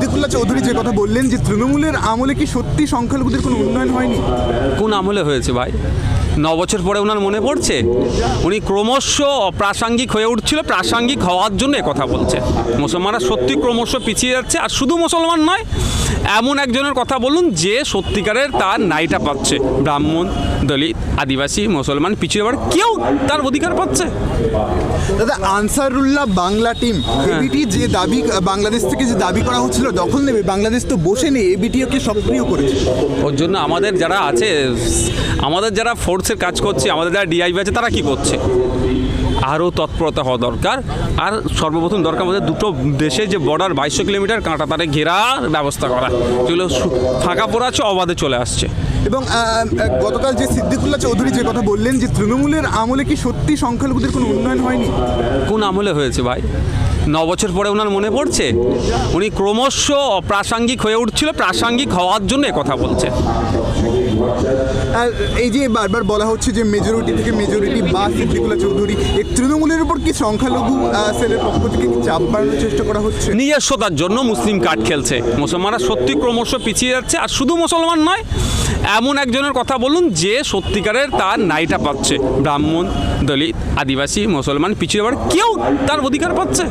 সিদ্দিকুল্লাহ চৌধুরী যে কথা বললেন যে তৃণমূলের আমলে কি সত্যি সংখ্যালঘুদের কোনো উন্নয়ন হয়নি? কোন আমলে হয়েছে ভাই? ন বছর পরে ওনার মনে পড়ছে? উনি ক্রমশ অপ্রাসঙ্গিক হয়ে উঠছিল প্রাসঙ্গিক হওয়ার জন্য কথা বলছে। মুসলমানরা সত্যি ক্রমশ পিছিয়ে যাচ্ছে আর শুধু মুসলমান নয় এমন একজনের কথা বলুন যে সত্যিকারের তার নাইটা পাচ্ছে। ব্রাহ্মণ দলিত আদিবাসী মুসলমান পিছিয়ে যাবার কেউ তার অধিকার পাচ্ছে? দাদা আনসারুল্লাহ বাংলা টিম এবিটি যে দাবি বাংলাদেশ থেকে যে দাবি করা হচ্ছিল দখল নেবে বাংলাদেশ তো বসে নেই এবিটি ওকে সক্রিয় করেছে। ওর জন্য আমাদের যারা আছে আমাদের যারা ফোর্সের কাজ করছে আমাদের যারা ডিআইবি আছে তারা কি করছে? আরও তৎপরতা হওয়া দরকার। আর সর্বপ্রথম দরকার আমাদের দুটো দেশে যে বর্ডার বাইশশো কিলোমিটার কাঁটা তারে ঘেরার ব্যবস্থা করা। যেগুলো ফাঁকা পড়ে আছে অবাধে চলে আসছে। এবং গতকাল যে সিদ্দিকুল্লাহ চৌধুরী যে কথা বললেন যে তৃণমূলের আমলে কি সত্যি সংখ্যালঘুদের কোনো উন্নয়ন হয়নি? কোন আমলে হয়েছে ভাই? ন বছর পরে ওনার মনে পড়ছে? উনি ক্রমশ অপ্রাসঙ্গিক হয়ে উঠছিল প্রাসঙ্গিক হওয়ার জন্য কথা বলছে। আর এই যে বারবার বলা হচ্ছে যে মেজরিটি থেকে মেজরিটি বা সিদ্দিকুল্লাহ চৌধুরী এই তৃণমূলের উপর কি সংখ্যালঘু সেলের পক্ষ থেকে চাপ বাড়ানোর চেষ্টা করা হচ্ছে? নিজস্বতার জন্য মুসলিম কার্ড খেলছে। মুসলমানরা সত্যি ক্রমশ পিছিয়ে যাচ্ছে আর শুধু মুসলমান নয় এমন একজনের কথা বলুন যে সত্যিকারের তার নাইটা পাচ্ছে। ব্রাহ্মণ দলিত আদিবাসী মুসলমান পিছিয়ে যাবার কেউ তার অধিকার পাচ্ছে।